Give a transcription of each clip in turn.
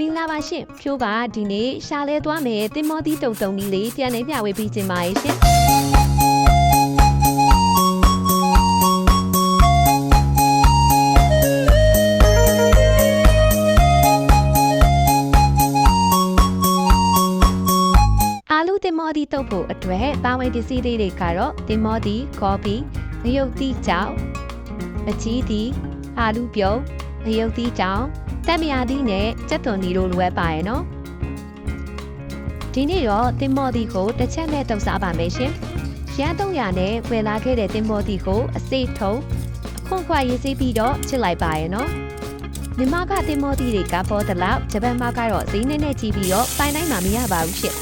မင်္ဂလာပါရှင်ဖြိုးပါဒီနေ့ရှာလဲသွားမယ်တင်မောသီးတုံတုံကြီးလေးပြန်လည်ပြဝေပေးခြင်းပါရဲ့ရှင်အာလူတင်မောသီးတုပ်ဖို့အတွက်ပါဝင်ပစ္စည်းလေးတွေကတော့တင်မောသီးကော်ဖီငရုတ်သီးကြောင်အချီးသီးအာလူပြုံးငရုတ်သီးကြောင် တက်မယာသီးနဲ့ကြက်သွန်သီးတို့လိုအပ်ပါရဲ့နော်ဒီနေ့တော့တင်မောသီးကိုတစ်ချက်နဲ့တုပ်စားပါမယ်ရှင်ရန်300နဲ့ဝယ်လာခဲ့တဲ့တင်မောသီးကိုအစိတ်ထုံအခွန်ခွာရေးစေးပြီးတော့ချစ်လိုက်ပါရဲ့နော်မြန်မာကတင်မောသီးတွေကပေါ်တလောက်ဂျပန်မှာကတော့ဈေးနဲ့နဲ့ကြီးပြီးတော့ပိုင်တိုင်းမှာမရပါဘူးရှင့်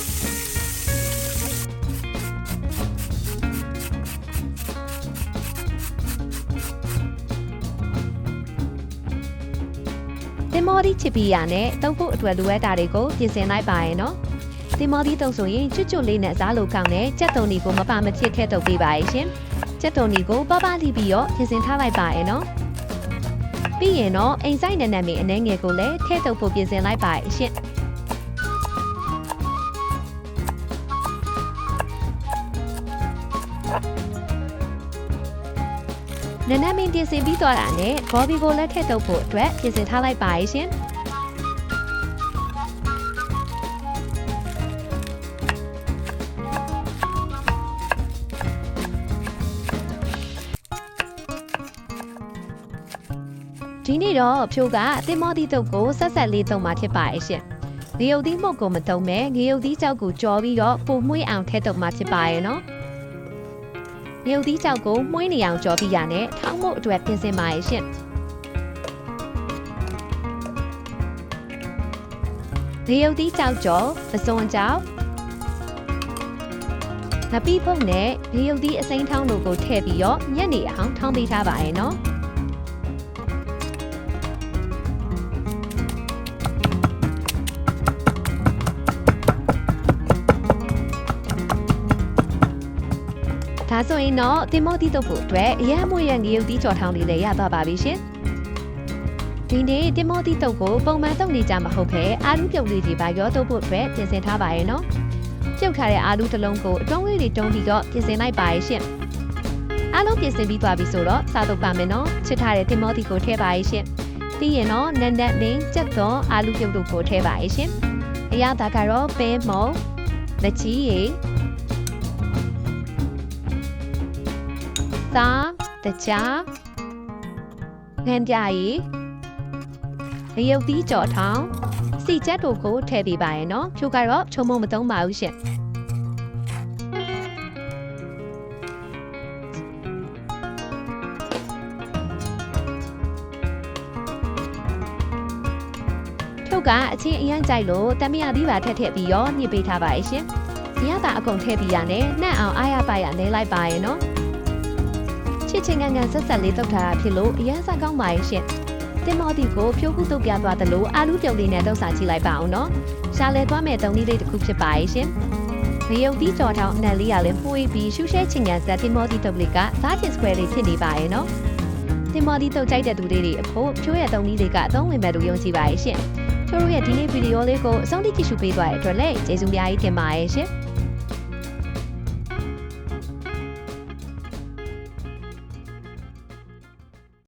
တင်မော်ဒီချစ်ပီယာနဲ့တုပ်ဖို့အတွက်လိုအပ်တာတွေကိုပြင်ဆင်လိုက်ပါရဲ့နော်တင်မော်ဒီတုပ်ဆိုရင်ချွတ်ချွတ်လေးနဲ့စားလို့ကောင်းတဲ့ကြက်တုံဒီကိုမပါမချစ်ထည့်တုပ်ပေးပါရဲ့ရှင်ကြက်တုံဒီကိုပပလိပြီးတော့ပြင်ဆင်ထားလိုက်ပါရဲ့နော်ပြီးရင်တော့အိမ်ဆိုင်နဲ့နဲ့မီအနှဲငယ်ကိုလည်းထည့်တုပ်ဖို့ပြင်ဆင်လိုက်ပါရဲ့ရှင် နနမင်းပြင်ဆင်ပြီးသွားတာနဲ့ဘော်ဘီကိုလည်းထည့်တုပ်ဖို့အတွက်ပြင်ဆင်ထားလိုက်ပါရဲ့ရှင် ဒီနေ့တော့ဖြိုးကတင်မောသီးတုပ်ကိုဆက်ဆက်လေးသုံးมาဖြစ်ပါရဲ့ရှင်။ငရုတ်သီးမှုတ်ကိုမသုံးမဲ့ငရုတ်သီးကြောက်ကိုကြော်ပြီးတော့ပုံမွှေးအောင်ထည့်တုပ်มาဖြစ်ပါရဲ့နော်။ ငရုတ်သီးကြောက်ကိုမွှေးနေအောင်ကြော်ပြီးရနဲ့ထောင်းမှုတ်အတွက်ပြင်ဆင်ပါရဲ့ရှင်။ငရုတ်သီးကြောက်ကြော်ပစွန်ကြောက်ငပိဖုတ်နဲ့ငရုတ်သီးအစိမ်းထောင်းတို့ကိုထည့်ပြီးတော့ညက်နေအောင်ထောင်းပေးထားပါရဲ့နော်။ ဒါဆိုရင်တော့တင်မောသီးတုပ်ဖို့အတွက်အရန်မွေရငရုတ်သီးကြော်ထောင်းလေးလည်းရသွားပါပြီရှင်။ဒီနေ့တင်မောသီးတုပ်ကိုပုံမှန်တုပ်နေကြမဟုတ်ဘဲအာလူပြုတ်လေးတွေပါရောတုပ်ဖို့အတွက်ပြင်ဆင်ထားပါရဲ့နော်။ပြုတ်ထားတဲ့အာလူတစ်လုံးကိုအတွင်းလေးတွေတုံးပြီးတော့ပြင်ဆင်လိုက်ပါရဲ့ရှင်။အားလုံးပြင်ဆင်ပြီးသွားပြီဆိုတော့စားတုပ်ပါမယ်နော်။ချစ်ထားတဲ့တင်မောသီးကိုထည့်ပါရဲ့ရှင်။ပြီးရင်တော့နန်နက်မင်းကြက်သွန်အာလူပြုတ်တို့ကိုထည့်ပါရဲ့ရှင်။အရသာကတော့ပဲမုံမချီရည် သားတကြားငန်းပြရီအယုတ်သီးကြော်ထောင်းစီချက်တို့ကိုထည့်ပေးပါရဲ့နော်ဖြိုကတော့ချုံမုံမသုံးပါဘူးရှင်ဖြုတ်ကအချင်းအရန်ကြိုက်လို့တမရသီးပါထက်ထည့်ပြီးရောညှစ်ပေးထားပါရဲ့ရှင်ဒီကတာအကုန်ထည့်ပြီးရနဲ့နှံ့အောင်အားရပါရလဲလိုက်ပါရဲ့နော် ချစ်ချင်းကန်ကန်ဆက်ဆက်လေးတုတ်ထားတာဖြစ်လို့အရန်စားကောင်းပါရဲ့ရှင်။တင်မော်ဒီကိုဖြိုးခုတုတ်ပြသွားသလိုအာလူပြုတ်လေးနဲ့တုတ်စားကြည့်လိုက်ပါအောင်နော်။ရှားလဲသွားမဲ့တုံးလေးလေးတစ်ခုဖြစ်ပါရဲ့ရှင်။မယုတ်သီးကြော်ထောင်းအနက်လေးရလဲမှုေးပြီးရှူရှဲချင်းကန်ဆက်တင်မော်ဒီတုတ်လေးကစားချင်စကွဲလေးဖြစ်နေပါရဲ့နော်။တင်မော်ဒီတုတ်ကြိုက်တဲ့သူတွေတွေအဖို့ဖြိုးရဲ့တုံးလေးတွေကအသုံးဝင်မဲ့လို့ယုံကြည်ပါရဲ့ရှင်။ဖြိုးတို့ရဲ့ဒီနေ့ဗီဒီယိုလေးကိုအဆုံးထိကြည့်ရှုပေးသွားတဲ့အတွက်လည်းကျေးဇူးများကြီးတင်ပါရဲ့ရှင်။